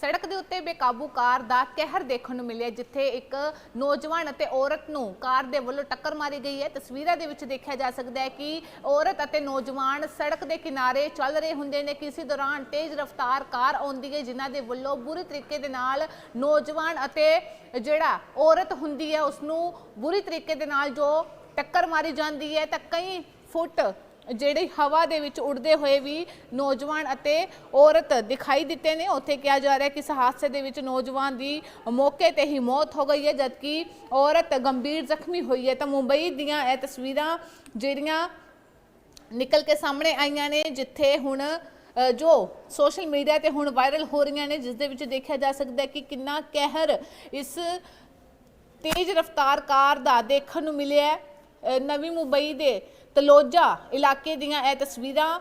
ਸੜਕ ਦੇ ਉੱਤੇ ਬੇਕਾਬੂ ਕਾਰ ਦਾ ਕਹਿਰ ਦੇਖਣ ਨੂੰ ਮਿਲਿਆ, ਜਿੱਥੇ ਇੱਕ ਨੌਜਵਾਨ ਅਤੇ ਔਰਤ ਨੂੰ ਕਾਰ ਦੇ ਵੱਲੋਂ ਟੱਕਰ ਮਾਰੀ ਗਈ ਹੈ। ਤਸਵੀਰਾਂ ਦੇ ਵਿੱਚ ਦੇਖਿਆ ਜਾ ਸਕਦਾ ਹੈ ਕਿ ਔਰਤ ਅਤੇ ਨੌਜਵਾਨ ਸੜਕ ਦੇ ਕਿਨਾਰੇ ਚੱਲ ਰਹੇ ਹੁੰਦੇ ਨੇ। ਕਿਸੇ ਦੌਰਾਨ ਤੇਜ਼ ਰਫ਼ਤਾਰ ਕਾਰ ਆਉਂਦੀ ਹੈ, ਜਿਨ੍ਹਾਂ ਦੇ ਵੱਲੋਂ ਬੁਰੀ ਤਰੀਕੇ ਦੇ ਨਾਲ ਨੌਜਵਾਨ ਅਤੇ ਜਿਹੜਾ ਔਰਤ ਹੁੰਦੀ ਹੈ ਉਸ ਨੂੰ ਬੁਰੀ ਤਰੀਕੇ ਦੇ ਨਾਲ ਜੋ ਟੱਕਰ ਮਾਰੀ ਜਾਂਦੀ ਹੈ, ਤਾਂ ਕਈ ਫੁੱਟ ਜਿਹੜੇ ਹਵਾ ਦੇ ਵਿੱਚ ਉੱਡਦੇ ਹੋਏ ਵੀ ਨੌਜਵਾਨ ਅਤੇ ਔਰਤ ਦਿਖਾਈ ਦਿੱਤੇ ਨੇ, ਉੱਥੇ ਕਿਹਾ ਜਾ ਰਿਹਾ ਕਿ ਇਸ ਹਾਦਸੇ ਦੇ ਵਿੱਚ ਨੌਜਵਾਨ ਦੀ ਮੌਕੇ ਤੇ ਹੀ ਮੌਤ ਹੋ ਗਈ ਹੈ, ਜਦਕਿ ਔਰਤ ਗੰਭੀਰ ਜ਼ਖਮੀ ਹੋਈ ਹੈ। ਤਾਂ ਮੁੰਬਈ ਦੀਆਂ ਇਹ ਤਸਵੀਰਾਂ ਜਿਹੜੀਆਂ ਨਿਕਲ ਕੇ ਸਾਹਮਣੇ ਆਈਆਂ ਨੇ, ਜਿੱਥੇ ਹੁਣ ਜੋ ਸੋਸ਼ਲ ਮੀਡੀਆ ਤੇ ਹੁਣ ਵਾਇਰਲ ਹੋ ਰਹੀਆਂ ਨੇ, ਜਿਸ ਦੇ ਵਿੱਚ ਦੇਖਿਆ ਜਾ ਸਕਦਾ ਹੈ ਕਿ ਕਿੰਨਾ ਕਹਿਰ ਇਸ ਤੇਜ਼ ਰਫ਼ਤਾਰ ਕਾਰ ਦਾ ਦੇਖਣ ਨੂੰ ਮਿਲਿਆ ਨਵੀਂ ਮੁੰਬਈ ਦੇ ਤਲੋਜਾ ਇਲਾਕੇ ਦੀਆਂ ਇਹ ਤਸਵੀਰਾਂ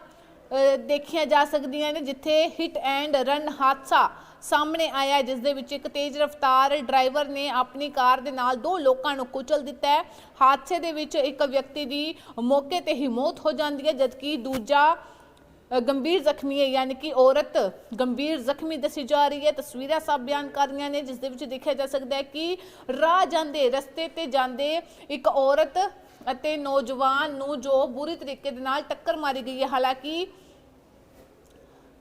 ਦੇਖੀਆਂ ਜਾ ਸਕਦੀਆਂ ਨੇ, ਜਿੱਥੇ ਹਿੱਟ ਐਂਡ ਰਨ ਹਾਦਸਾ ਸਾਹਮਣੇ ਆਇਆ ਜਿਸ ਦੇ ਵਿੱਚ ਇੱਕ ਤੇਜ਼ ਰਫ਼ਤਾਰ ਡਰਾਈਵਰ ਨੇ ਆਪਣੀ ਕਾਰ ਦੇ ਨਾਲ ਦੋ ਲੋਕਾਂ ਨੂੰ ਕੁਚਲ ਦਿੱਤਾ ਹੈ। ਹਾਦਸੇ ਦੇ ਵਿੱਚ ਇੱਕ ਵਿਅਕਤੀ ਦੀ ਮੌਕੇ ਤੇ ਹੀ ਮੌਤ ਹੋ ਜਾਂਦੀ ਹੈ, ਜਦਕਿ ਦੂਜਾ ਗੰਭੀਰ ਜ਼ਖਮੀ ਹੈ, ਯਾਨੀ ਕਿ ਔਰਤ ਗੰਭੀਰ ਜ਼ਖਮੀ ਦੱਸੀ ਜਾ ਰਹੀ ਹੈ। ਤਸਵੀਰਾਂ ਸਭ ਬਿਆਨ ਕਰ ਰਹੀਆਂ ਨੇ, ਜਿਸ ਦੇ ਵਿੱਚ ਦੇਖਿਆ ਜਾ ਸਕਦਾ ਹੈ ਕਿ ਰਾਹ ਜਾਂਦੇ, ਰਸਤੇ ਤੇ ਜਾਂਦੇ ਇੱਕ ਔਰਤ ਅਤੇ ਨੌਜਵਾਨ ਨੂੰ ਜੋ ਬੁਰੀ ਤਰੀਕੇ ਦੇ ਨਾਲ ਟੱਕਰ ਮਾਰੀ ਗਈ ਹੈ, ਹਾਲਾਂਕਿ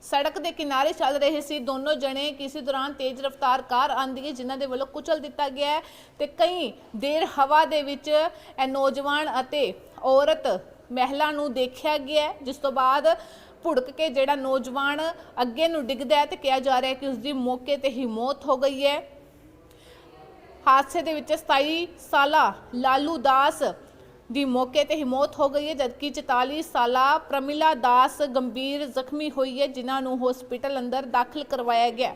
ਸੜਕ ਦੇ ਕਿਨਾਰੇ ਚੱਲ ਰਹੇ ਸੀ, ਦੋਨੋਂ ਜਣੇ ਕਿਸੇ ਦੌਰਾਨ ਤੇਜ਼ ਰਫ਼ਤਾਰ ਕਾਰ ਆਂਦੀ ਹੈ, ਜਿਨ੍ਹਾਂ ਦੇ ਵੱਲੋਂ ਕੁਚਲ ਦਿੱਤਾ ਗਿਆ ਹੈ ਤੇ ਕਈ ਦੇਰ ਹਵਾ ਦੇ ਵਿੱਚ ਇਹ ਨੌਜਵਾਨ ਅਤੇ ਔਰਤ ਮਹਿਲਾ ਨੂੰ ਦੇਖਿਆ ਗਿਆ ਜਿਸ ਤੋਂ ਬਾਅਦ ਭੁੜਕ ਕੇ ਜਿਹੜਾ ਨੌਜਵਾਨ ਅੱਗੇ ਨੂੰ ਡਿੱਗਦਾ ਹੈ ਤੇ ਕਿਹਾ ਜਾ ਰਿਹਾ ਹੈ ਕਿ ਉਸ ਦੀ ਮੌਕੇ ਤੇ ਹੀ ਮੌਤ ਹੋ ਗਈ ਹੈ। ਹਾਦਸੇ ਦੇ ਵਿੱਚ 27 ਸਾਲਾ ਲਾਲੂ ਦਾਸ ਦੀ ਮੌਕੇ ਤੇ ਹੀ ਮੌਤ ਹੋ ਗਈ ਹੈ, ਜਦਕਿ 44 ਸਾਲਾ ਪ੍ਰਮਿਲਾ ਦਾਸ ਗੰਭੀਰ ਜ਼ਖਮੀ ਹੋਈ ਹੈ, ਜਿਨ੍ਹਾਂ ਨੂੰ ਹਸਪੀਟਲ ਅੰਦਰ ਦਾਖਲ ਕਰਵਾਇਆ ਗਿਆ।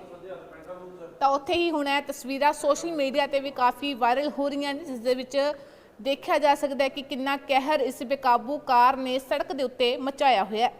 ਤਾਂ ਉੱਥੇ ਹੀ ਹੁਣ ਇਹ ਤਸਵੀਰਾਂ ਸੋਸ਼ਲ ਮੀਡੀਆ ਤੇ ਵੀ ਕਾਫੀ ਵਾਇਰਲ ਹੋ ਰਹੀਆਂ ਨੇ, ਜਿਸ ਦੇ ਵਿੱਚ ਦੇਖਿਆ ਜਾ ਸਕਦਾ ਹੈ ਕਿ ਕਿੰਨਾ ਕਹਿਰ ਇਸ ਬੇਕਾਬੂ ਕਾਰ ਨੇ ਸੜਕ ਦੇ ਉੱਤੇ ਮਚਾਇਆ ਹੋਇਆ ਹੈ।